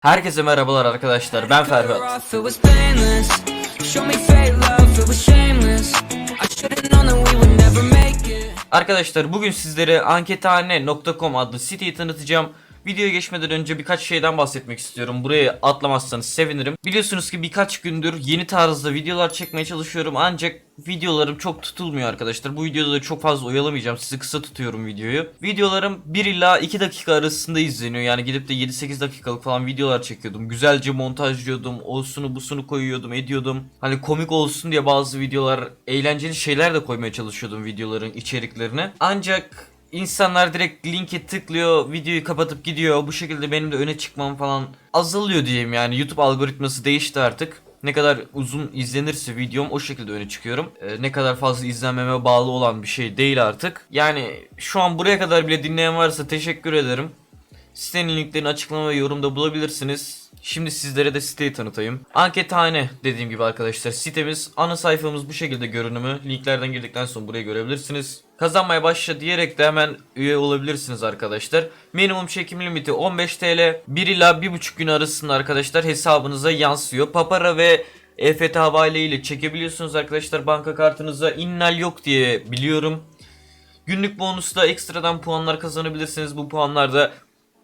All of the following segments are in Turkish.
Herkese merhabalar arkadaşlar ben Ferhat. Arkadaşlar bugün sizlere ankethane.com adlı siteyi tanıtacağım. Videoya geçmeden önce birkaç şeyden bahsetmek istiyorum. Buraya atlamazsanız sevinirim. Biliyorsunuz ki birkaç gündür yeni tarzda videolar çekmeye çalışıyorum. Ancak videolarım çok tutulmuyor arkadaşlar. Bu videoda da çok fazla oyalamayacağım. Sizi kısa tutuyorum videoyu. Videolarım 1 ila 2 dakika arasında izleniyor. Yani gidip de 7-8 dakikalık falan videolar çekiyordum. Güzelce montajlıyordum. Olsunu busunu koyuyordum ediyordum. Hani komik olsun diye bazı videolar eğlenceli şeyler de koymaya çalışıyordum videoların içeriklerine. Ancak İnsanlar direkt linke tıklıyor, videoyu kapatıp gidiyor. Bu şekilde benim de öne çıkmam falan azalıyor diyeyim yani. YouTube algoritması değişti artık. Ne kadar uzun izlenirse videom o şekilde öne çıkıyorum. Ee, ne kadar fazla izlenmeme bağlı olan bir şey değil artık. Yani şu an buraya kadar bile dinleyen varsa teşekkür ederim. Sitenin linklerini açıklama ve yorumda bulabilirsiniz. Şimdi sizlere de siteyi tanıtayım. Ankethane dediğim gibi arkadaşlar sitemiz ana sayfamız bu şekilde görünümü. Linklerden girdikten sonra burayı görebilirsiniz. Kazanmaya başla diyerek de hemen üye olabilirsiniz arkadaşlar. Minimum çekim limiti 15 TL. 1 ila 1,5 gün arasında arkadaşlar hesabınıza yansıyor. Papara ve EFT havale ile çekebiliyorsunuz arkadaşlar banka kartınıza. innal yok diye biliyorum. Günlük bonusla ekstradan puanlar kazanabilirsiniz. Bu puanlar da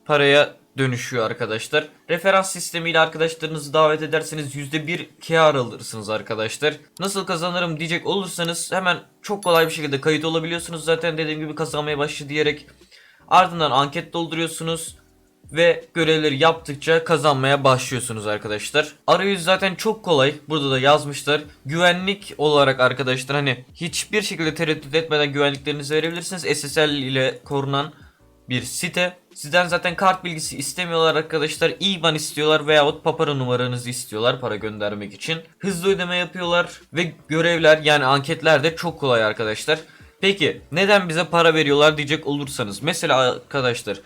paraya dönüşüyor arkadaşlar. Referans sistemiyle arkadaşlarınızı davet ederseniz %1 kar alırsınız arkadaşlar. Nasıl kazanırım diyecek olursanız hemen çok kolay bir şekilde kayıt olabiliyorsunuz. Zaten dediğim gibi kazanmaya başla diyerek ardından anket dolduruyorsunuz ve görevleri yaptıkça kazanmaya başlıyorsunuz arkadaşlar. Arayüz zaten çok kolay. Burada da yazmışlar. Güvenlik olarak arkadaşlar hani hiçbir şekilde tereddüt etmeden güvenliklerinizi verebilirsiniz. SSL ile korunan bir site. Sizden zaten kart bilgisi istemiyorlar arkadaşlar. IBAN istiyorlar veyahut papara numaranızı istiyorlar para göndermek için. Hızlı ödeme yapıyorlar ve görevler yani anketler de çok kolay arkadaşlar. Peki neden bize para veriyorlar diyecek olursanız. Mesela arkadaşlar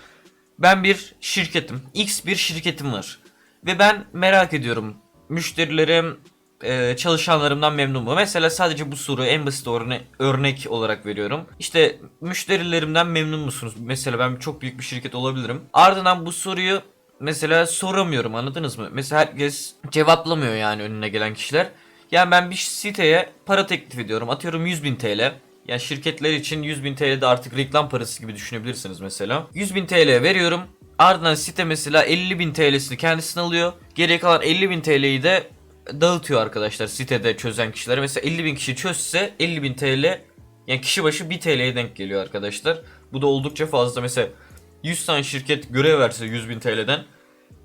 ben bir şirketim. X bir şirketim var. Ve ben merak ediyorum. Müşterilerim, e, çalışanlarımdan memnun mu? Mesela sadece bu soru en basit örne- örnek olarak veriyorum. İşte müşterilerimden memnun musunuz? Mesela ben çok büyük bir şirket olabilirim. Ardından bu soruyu mesela soramıyorum anladınız mı? Mesela herkes cevaplamıyor yani önüne gelen kişiler. Yani ben bir siteye para teklif ediyorum. Atıyorum 100.000 TL. Yani şirketler için 100.000 TL de artık reklam parası gibi düşünebilirsiniz mesela. 100.000 TL veriyorum. Ardından site mesela 50.000 TL'sini kendisine alıyor. Geriye kalan 50.000 TL'yi de dağıtıyor arkadaşlar sitede çözen kişilere. Mesela 50.000 kişi çözse 50.000 TL yani kişi başı 1 TL'ye denk geliyor arkadaşlar. Bu da oldukça fazla. Mesela 100 tane şirket görev verse 100.000 TL'den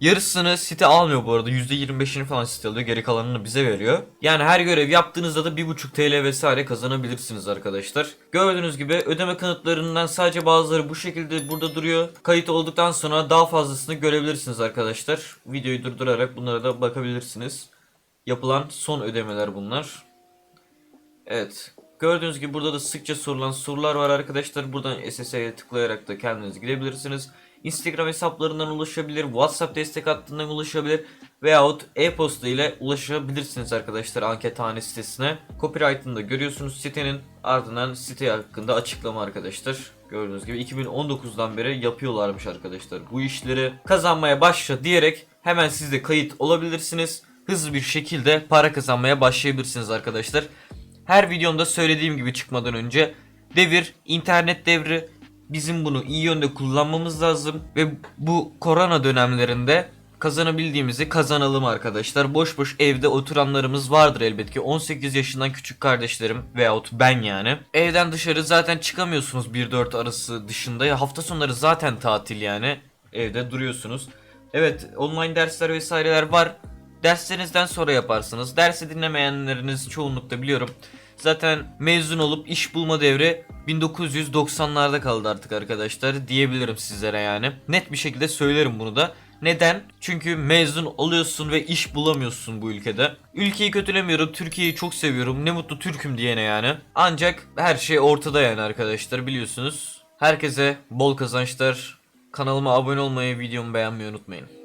Yarısını site almıyor bu arada. %25'ini falan site alıyor. Geri kalanını bize veriyor. Yani her görev yaptığınızda da 1.5 TL vesaire kazanabilirsiniz arkadaşlar. Gördüğünüz gibi ödeme kanıtlarından sadece bazıları bu şekilde burada duruyor. Kayıt olduktan sonra daha fazlasını görebilirsiniz arkadaşlar. Videoyu durdurarak bunlara da bakabilirsiniz. Yapılan son ödemeler bunlar. Evet. Gördüğünüz gibi burada da sıkça sorulan sorular var arkadaşlar. Buradan SS'ye tıklayarak da kendiniz gidebilirsiniz. Instagram hesaplarından ulaşabilir, WhatsApp destek hattından ulaşabilir veyahut e-posta ile ulaşabilirsiniz arkadaşlar ankethane sitesine. Copyright'ını da görüyorsunuz sitenin ardından site hakkında açıklama arkadaşlar. Gördüğünüz gibi 2019'dan beri yapıyorlarmış arkadaşlar bu işleri. Kazanmaya başla diyerek hemen siz de kayıt olabilirsiniz. Hızlı bir şekilde para kazanmaya başlayabilirsiniz arkadaşlar. Her videomda söylediğim gibi çıkmadan önce devir, internet devri bizim bunu iyi yönde kullanmamız lazım ve bu korona dönemlerinde kazanabildiğimizi kazanalım arkadaşlar. Boş boş evde oturanlarımız vardır elbet ki 18 yaşından küçük kardeşlerim veyahut ben yani. Evden dışarı zaten çıkamıyorsunuz 1-4 arası dışında ya hafta sonları zaten tatil yani evde duruyorsunuz. Evet online dersler vesaireler var. Derslerinizden sonra yaparsınız. Dersi dinlemeyenleriniz çoğunlukta biliyorum. Zaten mezun olup iş bulma devri 1990'larda kaldı artık arkadaşlar diyebilirim sizlere yani. Net bir şekilde söylerim bunu da. Neden? Çünkü mezun oluyorsun ve iş bulamıyorsun bu ülkede. Ülkeyi kötülemiyorum, Türkiye'yi çok seviyorum. Ne mutlu Türk'üm diyene yani. Ancak her şey ortada yani arkadaşlar biliyorsunuz. Herkese bol kazançlar. Kanalıma abone olmayı, videomu beğenmeyi unutmayın.